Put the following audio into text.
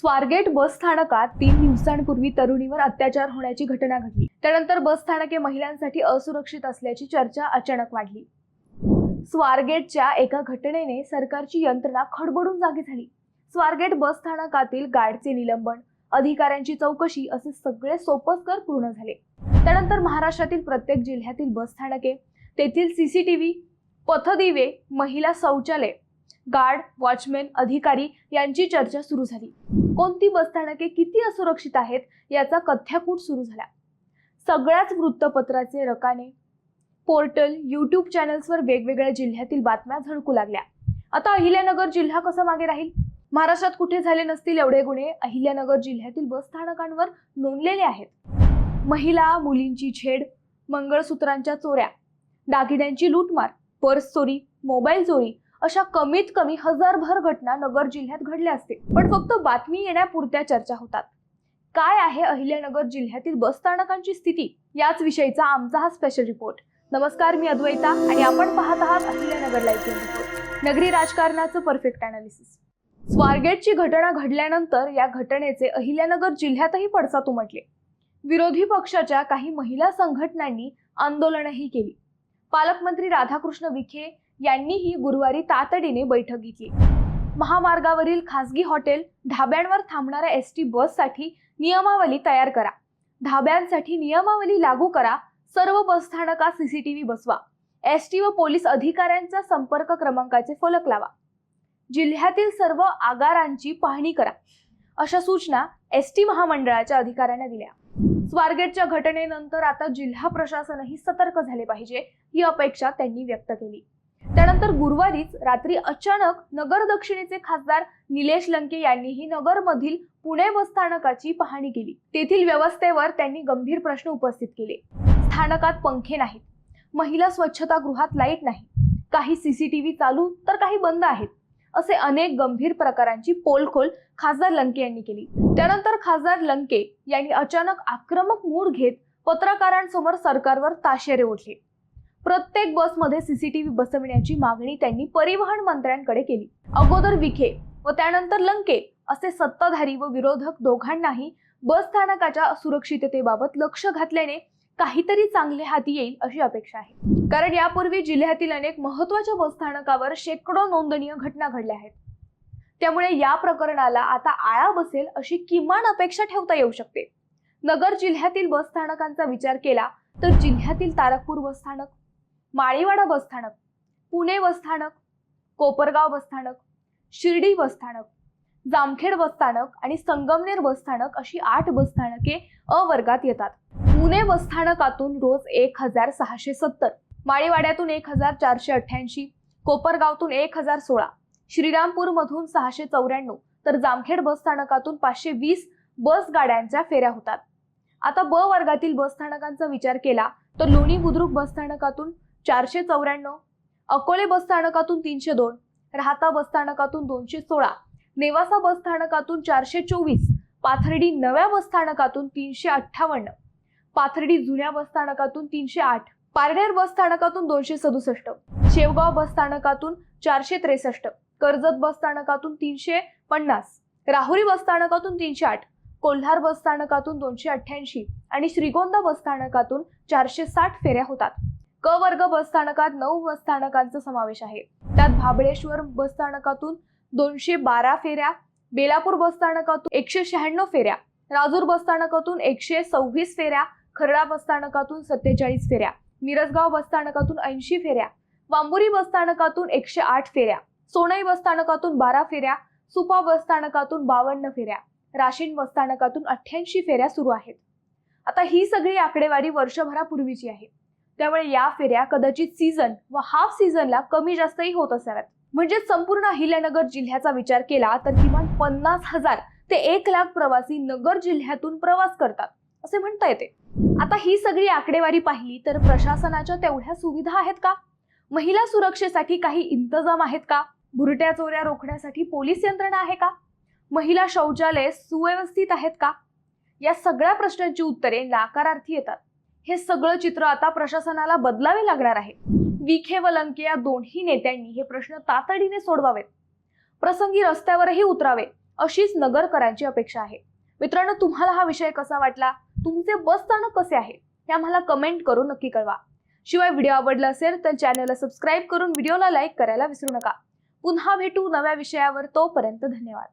स्वारगेट बस स्थानकात तीन दिवसांपूर्वी तरुणीवर अत्याचार होण्याची घटना घडली. त्यानंतर बस स्थानके महिलांसाठी असुरक्षित असल्याची चर्चा अचानक वाढली. स्वारगेटच्या एका घटनेने सरकारची यंत्रणा खडबडून जागी झाली. स्वारगेट बस स्थानकातील गार्डचे निलंबन अधिकाऱ्यांची चौकशी असे सगळे सोपस्कर पूर्ण झाले. त्यानंतर महाराष्ट्रातील प्रत्येक जिल्ह्यातील बस स्थानके तेथील सीसीटीव्ही पथदिवे महिला शौचालय गार्ड वॉचमॅन अधिकारी यांची चर्चा सुरू झाली. कोणती बसस्थानके किती असुरक्षित आहेत याचा कथ्याकूट सुरू झाला. सगळ्याच वृत्तपत्राचे रकाने पोर्टल यूट्यूब चॅनल्सवर वेगवेगळ्या जिल्ह्यातील बातम्या झळकू लागल्या. आता अहिल्यानगर जिल्हा कसा मागे राहील? महाराष्ट्रात कुठे झाले नसतील एवढे गुन्हे? अहिल्यानगर जिल्ह्यातील बसस्थानकांवर नोंदलेले आहेत. महिला मुलींची छेड मंगळसूत्रांच्या चोऱ्या दागिन्यांची लूटमार पर्स चोरी मोबाईल चोरी अशा कमीत कमी हजारभर घटना नगर जिल्ह्यात घडल्या असतील. पण फक्त बातमी येण्यापुरत्या चर्चा होतात. काय आहे अहिल्यानगर जिल्ह्यातील बसस्थानकांची स्थिती? याच विषयीचा आमचा हा स्पेशल रिपोर्ट नमस्कार मी अद्वैता आणि आपण पाहत आहात अहिल्यानगर लाईव्ह रिपोर्ट नगरी राजकारणाचं परफेक्ट अनालिसिस स्वारगेटची घटना घडल्यानंतर या घटनेचे अहिल्यानगर जिल्ह्यातही पडसाद उमटले. विरोधी पक्षाच्या काही महिला संघटनांनी आंदोलनही केली. पालकमंत्री राधाकृष्ण विखे यांनीही गुरुवारी तातडीने बैठक घेतली. महामार्गावरील खासगी हॉटेल ढाब्यांवर थांबणाऱ्या एस टी बससाठी नियमावली तयार करा. ढाब्यांसाठी नियमावली लागू करा. सर्व बसस्थानकात सीसीटीव्ही बसवा एस टी व पोलीस अधिकाऱ्यांचा संपर्क क्रमांकाचे फलक लावा. जिल्ह्यातील सर्व आगारांची पाहणी करा. अशा सूचना एस टी महामंडळाच्या अधिकाऱ्यांना दिल्या. स्वारगेटच्या घटनेनंतर आता जिल्हा प्रशासनही सतर्क झाले पाहिजे ही अपेक्षा त्यांनी व्यक्त केली. त्यानंतर गुरुवारीच रात्री अचानक नगर दक्षिणेचे खासदार निलेश लंके यांनीही नगरमधील पुणे बसस्थानकाची पाहणी केली. तेथील व्यवस्थेवर त्यांनी गंभीर प्रश्न उपस्थित केले. स्थानकात पंखे नाहीत. महिला स्वच्छतागृहात लाइट नाही. काही सीसीटीव्ही चालू तर काही बंद आहेत असे अनेक गंभीर प्रकारांची पोलखोल खासदार लंके यांनी केली. त्यानंतर खासदार लंके यांनी अचानक आक्रमक मूड घेत पत्रकारांसमोर सरकारवर ताशेरे ओढले. प्रत्येक बसमध्ये सीसीटीव्ही बसविण्याची मागणी त्यांनी परिवहन मंत्र्यांकडे केली. अगोदर विखे व त्यानंतर लंके असे सत्ताधारी व विरोधक दोघांनाही बस स्थानकाच्या सुरक्षिततेबाबत लक्ष घातल्याने काहीतरी चांगले हाती येईल अशी अपेक्षा आहे. कारण यापूर्वी जिल्ह्यातील अनेक महत्त्वाच्या बसस्थानकावर शेकडो नोंदणीय घटना घडल्या आहेत. त्यामुळे या प्रकरणाला आता आळा बसेल अशी किमान अपेक्षा ठेवता येऊ शकते. नगर जिल्ह्यातील बसस्थानकांचा विचार केला तर जिल्ह्यातील तारकपूर बसस्थानक माळीवाडा बसस्थानक पुणे बसस्थानक कोपरगाव बसस्थानक शिर्डी बसस्थानक जामखेड बसस्थानक आणि संगमनेर बसस्थानक अशी आठ बसस्थानके अ वर्गात येतात. पुणे बसस्थानकातून रोज एक हजार सहाशे सत्तर माळीवाड्यातून एक हजार चारशे अठ्ठ्याऐंशी कोपरगावतून एक हजार सोळा श्रीरामपूरमधून सहाशे चौऱ्याण्णव तर जामखेड बसस्थानकातून पाचशे वीस बस गाड्यांच्या फेऱ्या होतात. आता ब वर्गातील बसस्थानकांचा विचार केला तर लोणी बुद्रुक बसस्थानकातून चारशे चौऱ्याण्णव अकोले बसस्थानकातून तीनशे दोन राहता बसस्थानकातून दोनशे सोळा नेवासा बसस्थानकातून चारशे चोवीस पाथर्डी नव्या बसस्थानकातून तीनशे अठ्ठावन्न पाथर्डी जुन्या बसस्थानकातून तीनशे आठ पारनेर बसस्थानकातून दोनशे सदुसष्ट शेवगाव बसस्थानकातून चारशे त्रेसष्ट कर्जत बसस्थानकातून तीनशे पन्नास राहुरी बसस्थानकातून तीनशे आठ कोल्हार बसस्थानकातून दोनशे अठ्ठ्याऐंशी आणि श्रीगोंदा बसस्थानकातून चारशे साठ फेऱ्या होतात क वर्ग बसस्थानकात नऊ बसस्थानकांचा समावेश आहे. त्यात भाबळेश्वर बसस्थानकातून दोनशे बारा फेऱ्या बेलापूर बसस्थानकातून एकशे शहाण्णव फेऱ्या राजूर बसस्थानकातून एकशे सव्वीस फेऱ्या खरडा बसस्थानकातून सत्तेचाळीस फेऱ्या मिरजगाव बसस्थानकातून ऐंशी फेऱ्या वांबुरी बसस्थानकातून एकशे आठ फेऱ्या सोनई बसस्थानकातून बारा फेऱ्या सुपा बसस्थानकातून बावन्न फेऱ्या राशीन बसस्थानकातून अठ्ठ्याऐंशी फेऱ्या सुरू आहेत. आता ही सगळी आकडेवारी वर्षभरापूर्वीची आहे. त्यामुळे या फेऱ्या कदाचित सीझन व हाफ सीझनला कमी जास्तही होत असाव्यात. म्हणजे संपूर्ण अहिल्यानगर जिल्ह्याचा विचार केला तर किमान पन्नास हजार ते एक लाख प्रवासी नगर जिल्ह्यातून प्रवास करतात असे म्हणता येते. आता ही सगळी आकडेवारी पाहिली तर प्रशासनाच्या तेवढ्या सुविधा आहेत का? महिला सुरक्षेसाठी काही इंतजाम आहेत का? भुरट्या चोऱ्या रोखण्यासाठी पोलीस यंत्रणा आहे का? महिला शौचालय सुव्यवस्थित आहेत का? या सगळ्या प्रश्नांची उत्तरे नाकारार्थी येतात. हे सगळं चित्र आता प्रशासनाला बदलावे लागणार आहे. विखे व लंके या दोन्ही नेत्यांनी हे प्रश्न तातडीने सोडवावेत. प्रसंगी रस्त्यावरही उतरावे अशीच नगरकरांची अपेक्षा आहे. मित्रांनो तुम्हाला हा विषय कसा वाटला? तुमचे बस स्थानक कसे आहे? हे आम्हाला कमेंट करून नक्की कळवा. शिवाय व्हिडिओ आवडला असेल तर चॅनलला सबस्क्राईब करून व्हिडिओला लाईक करायला विसरू नका. पुन्हा भेटू नव्या विषयावर. तोपर्यंत धन्यवाद.